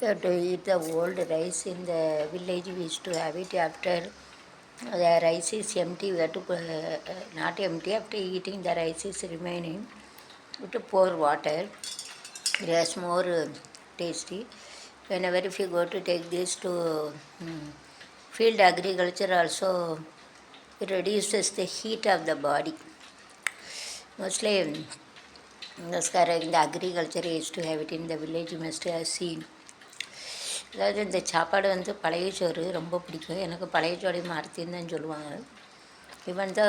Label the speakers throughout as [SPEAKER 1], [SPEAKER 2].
[SPEAKER 1] To eat the old rice in the village. We used to have it after the rice is empty. We have to uh, not empty. After eating, the rice is remaining. We have to pour water. It has more uh, tasty. Whenever if you go to take this to um, field agriculture, also it reduces the heat of the body. Mostly. Namaskar, in the agriculture used to have it in the village, you must have seen. அதாவது இந்த சாப்பாடு வந்து பழைய சோறு ரொம்ப பிடிக்கும் எனக்கு பழைய சோறு மாறுத்தின்னு தான் சொல்லுவாங்க ஈவன் த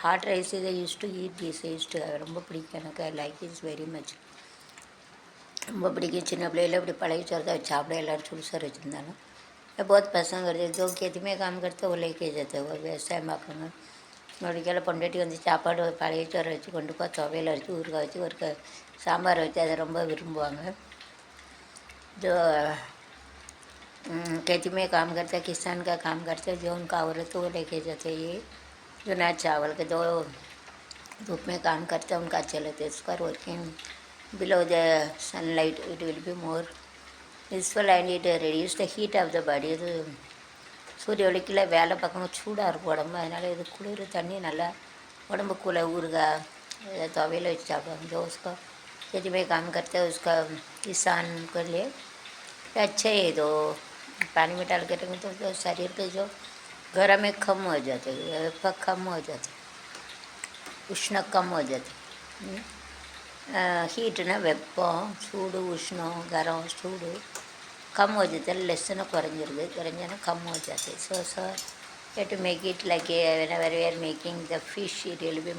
[SPEAKER 1] ஹாட் ரைஸ் இதை use to eat these use to ரொம்ப பிடிக்கும் எனக்கு I like is very much ரொம்ப பிடிக்கும் சின்ன பிள்ளையில இப்படி பழைய சோறு தான் சாப்பிட எல்லோரும் சுடுசார் வச்சுருந்தாலும் बहुत पसंद करते जो खेती में काम करते वो लेके जाते वो விவசாயம் பார்க்குறாங்க நொடிக்கையில் பொண்டாட்டி வந்து சாப்பாடு பழைய சோறு வச்சு கொண்டு போய் துவையில் வச்சு ஊறுகாய் வச்சு ஒரு க சாம்பார் வச்சு அதை ரொம்ப விரும்புவாங்க जो खेती में काम करते हैं किसान का काम करते हैं जो उनका औरत वो लेके जाते हैं ये जो ना चावल के दो धूप में काम करते हैं उनका अच्छे लगते हैं उसका working below the sunlight it will be more useful and it reduce the heat of the body இது சூரிய ஒளிக்கில் வேலை பார்க்கணும் சூடாக இருக்கும் உடம்பு அதனால் இது குளிர் தண்ணி நல்லா உடம்புக்குள்ளே ஊறுகாய் இதை துவையில் வச்சு சாப்பிடுவாங்க जो उसका खेती में काम करते हैं उसका किसान के लिए अच्छा ही तो पानी में डाल के रखेंगे तो, तो शरीर के जो घर में कम हो जाते हम्म? वेपक कम हो जाते उष्ण कम हो जाते। हीट ना वेप सूड़ उष्ण गरम सूड़ कम हो जाते लेसन कुछ कुछ कम हो जाते। सो सो to make it like a, whenever we are making the fish it will be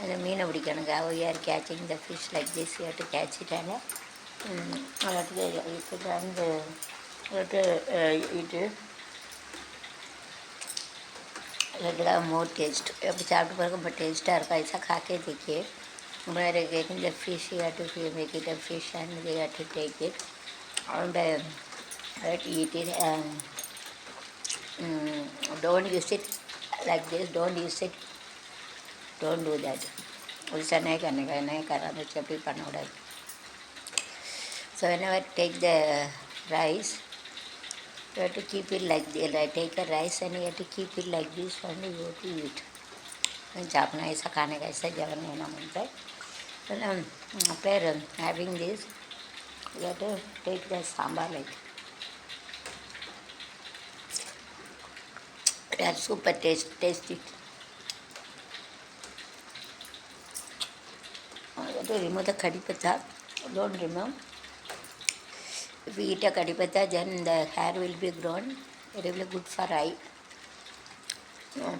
[SPEAKER 1] அந்த மீனை பிடிக்கணுங்க we are catching the fish like this you have to catch it and um, you have to you put on the you have to uh, eat it लगेगा मोर test अब चाट पर बहुत टेस्टा இருக்கா ऐसा खा के देखिए Where getting the fish, you have to make it a fish and we have to take it and uh, have to eat it and um, don't use it like this, don't use it, टोल हो जाएगा उल्टा नहीं करने का नहीं करा तो चपी पन उड़ाएगा So when I take the rice, you have to keep it like this. I take the rice and you have to keep it like this and you have to eat. चापना ऐसा खाने का ऐसा जगह नहीं होना मिलता है फिर having this you have to take the sambar like that's super taste tasty curry pata கடிப்பத்தா remove if you eat a curry pata then the hair will be grown. it will be good for eye.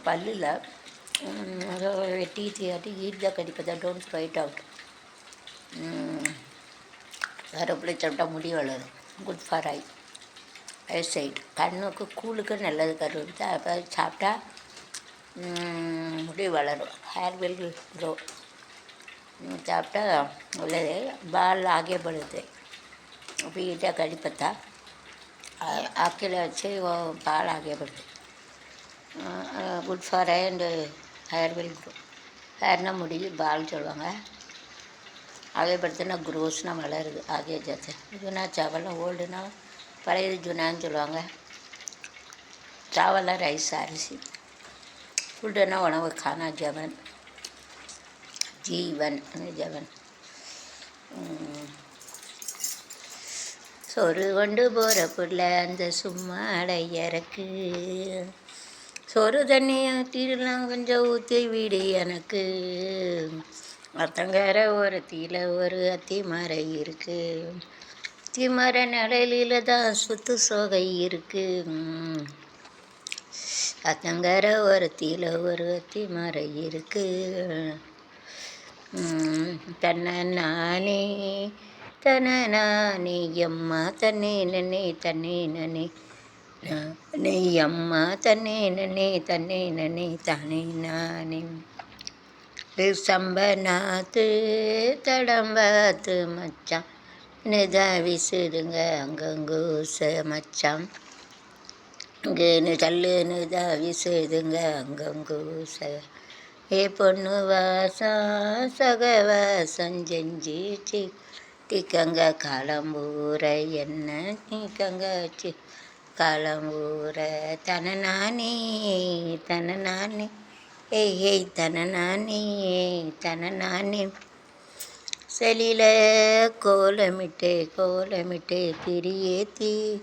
[SPEAKER 1] பல்லில் வெட்டி தீட்டி eat கடிப்பதா? Don't throw it out கருப்பில் சாப்பிட்டா முடி வளரும். Good for eye eyesight கண்ணுக்கு கூழுக்கு நல்லது கருவேப்பிலை அப்போ சாப்பிட்டா முடி வளரும். ஹேர் வில் க்ரோ சாப்பிட்டா ಒಳ್ಳೆಯದೇ பால் ಆಗೇ ಬರುತ್ತೆ. ಬೀಟ ಕಡಿಪತ್ತ. வச்சு ಹಚ್ಚಿ ಭಾಳ ಆಗೇ good for and hair will grow ஹேர்னால் முடி பால் சொல்லுவாங்க அதே குரோஸ்னால் வளருது ஆகிய ஜாத்து ஜுனா சாவெல்லாம் ஓல்டுனா பழையது ஜுனான்னு சொல்லுவாங்க சாவெல்லாம் ரைஸ் அரிசி ஃபுட்டுனா உணவு காணா ஜவன் ஜீவன் ஜவன் சொரு கொண்டு போகிற புள்ள அந்த சும்மா அடையறக்கு சொரு தண்ணியை ஊற்றிடலாம் கொஞ்சம் ஊற்றி வீடு எனக்கு. அத்தங்கர ஓரத்தில் ஒரு அத்திமரை மரம் இருக்கு. அத்தி நிழலில் தான் சுத்து சோகை இருக்கு. அத்தங்கர ஒரு ஒரு அத்திமரை இருக்குது இருக்கு தன்னை நானே தன நானே அம்மா தன்னே நனே தன்னே நனே நீ அம்மா தன்னே நனே தன்னே நனே. தானே நானே சம்பனாத்து தடம்பாத்து மச்சான். நிதா விசுடுங்க அங்கங்கூச மச்சான். இங்கேன்னு சல்லுன்னு தான் விசுதுங்க அங்கங்கூச ஏ பொண்ணு வாசம் சகவாசம் செஞ்சிச்சு திக்கங்க காலம்பூர என்ன நீ சி வச்சு காலம்பூர தனநானே ஏய் ஏய் தன நானே செலில கோலமிட்டு கோலமிட்டு திரியேத்தி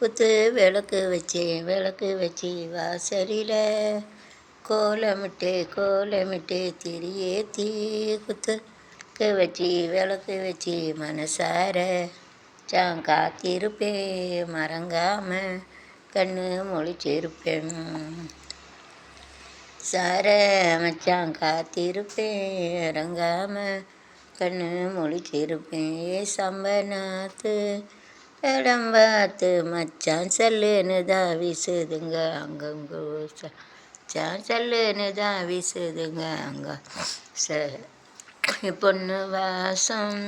[SPEAKER 1] குத்து விளக்கு வச்சேன் விளக்கு வச்சு வாசலில் கோலமிட்டு கோலமிட்டு திரியேத்தி குத்து குத்துக்கு வச்சு விளக்கு வச்சு மனசார சாங் காத்திருப்பேன் மறங்காம கண்ணு மொழிச்சிருப்பேன். சார மச்சான் காத்திருப்பேன் இறங்காம கண்ணு மொழிச்சிருப்பேன். ஏ சம்பனாத்து இடம் பார்த்து மச்சான் செல்லுன்னு தான் வீசுதுங்க. அங்கங்கோ சார் சல்லுன்னு தான் வீசுதுங்க. அங்கே ச பொண்ணு வாசம்.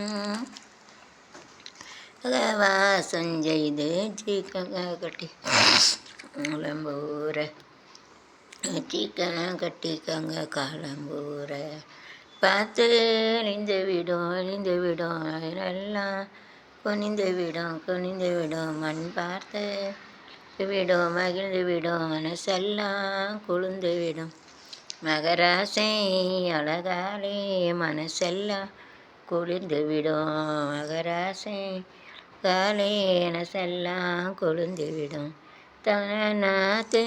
[SPEAKER 1] வாசம் செய்து சீக்கங்க கட்டி காலம்பூர சீக்கன கட்டிக்கங்க காலம்பூர. பார்த்து அழிந்து விடும் அழிந்து விடும். எல்லாம் குனிந்து விடும் குனிந்து விடும். மண் பார்த்து விடும் மகிழ்ந்து விடும் மனசெல்லாம் குளிர்ந்து விடும். மகராசை அழகாலே மனசெல்லாம் குளிர்ந்து விடும். மகராசை காலே மனசெல்லாம் குளிர்ந்து விடும். தனாத்து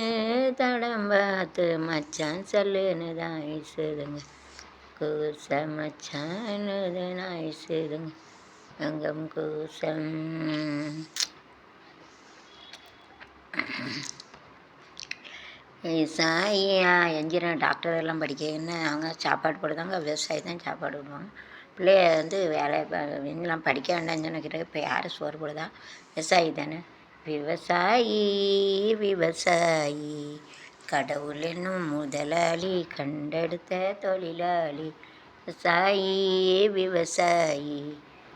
[SPEAKER 1] தடம் பார்த்து மச்சான் சொல்லுன்னு தான் ஐசுதுங்க கூச மச்சான்னு தான் ஐசுதுங்க அங்கம் கூசம். சாயா என்ஜினியர் டாக்டர் எல்லாம் படிக்க என்ன அவங்க சாப்பாடு போடுதாங்க விவசாயி தான் சாப்பாடு விடுவாங்க பிள்ளைய வந்து வேலை இதெல்லாம் படிக்க வேண்டாம்னு சொன்ன இப்போ யார் சோறு போடுதா? விவசாயி தானே. விவசாயி விவசாயி கடவுள் என்னும் முதலாளி கண்டெடுத்த தொழிலாளி. விவசாயி விவசாயி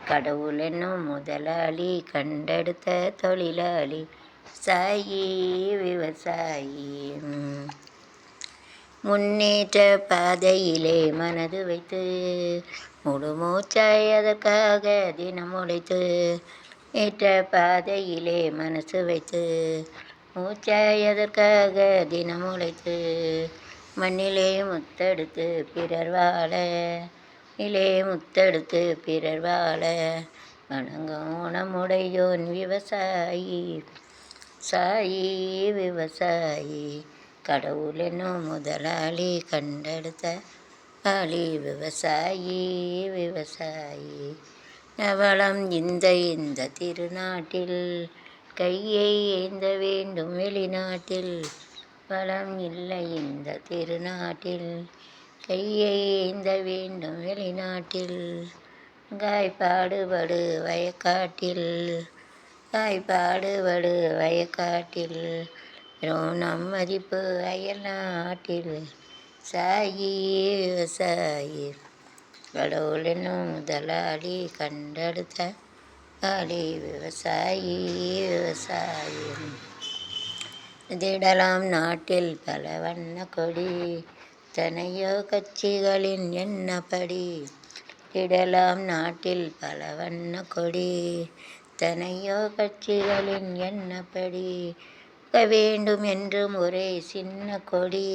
[SPEAKER 1] கடவுள் என்னும் முதலாளி கண்டெடுத்த தொழிலாளி. சாயி விவசாயி. முன்னேற்ற பாதையிலே மனது வைத்து முழு மூச்சாய் அதற்காக தினம் உழைத்து ஏற்ற பாதையிலே மனசு வைத்து மூச்சாய் அதற்காக தினம் உழைத்து மண்ணிலே முத்தெடுத்து பிறர் வாழ இலே முத்தெடுத்து பிறர் வாழ வணங்கும் உணமுடையோன் விவசாயி. சாயி விவசாயி கடவுளெனும் முதலாளி கண்டெடுத்த ஆளி விவசாயி விவசாயி. நவளம் இந்த இந்த திருநாட்டில் கையை ஏந்த வேண்டும் வெளிநாட்டில். வளம் இல்லை இந்த திருநாட்டில் கையை ஏந்த வேண்டும் வெளிநாட்டில். காய்ப்பாடுபடு வயக்காட்டில். பாடுபடு வயக்காட்டில் ரோணம் மதிப்பு அயல் நாட்டில் சாயி. விவசாயி கடவுள் என்னும் முதலாளி கண்டெடுத்த அடி விவசாயி விவசாயி. திடலாம் நாட்டில் பல வண்ண கொடி தனையோ கட்சிகளின் என்னப்படி திடலாம் நாட்டில் பல வண்ண கொடி எத்தனையோ கட்சிகளின் எண்ணப்படி வேண்டும் என்றும் ஒரே சின்ன கொடி.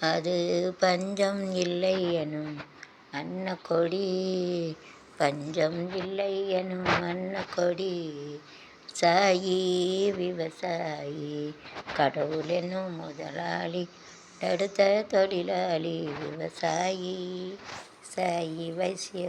[SPEAKER 1] அது பஞ்சம் இல்லை எனும் அன்ன கொடி. பஞ்சம் இல்லை எனும் அன்ன கொடி. சாயி விவசாயி கடவுள் என்னும் முதலாளி அடுத்த தொழிலாளி விவசாயி சாயி வைசிய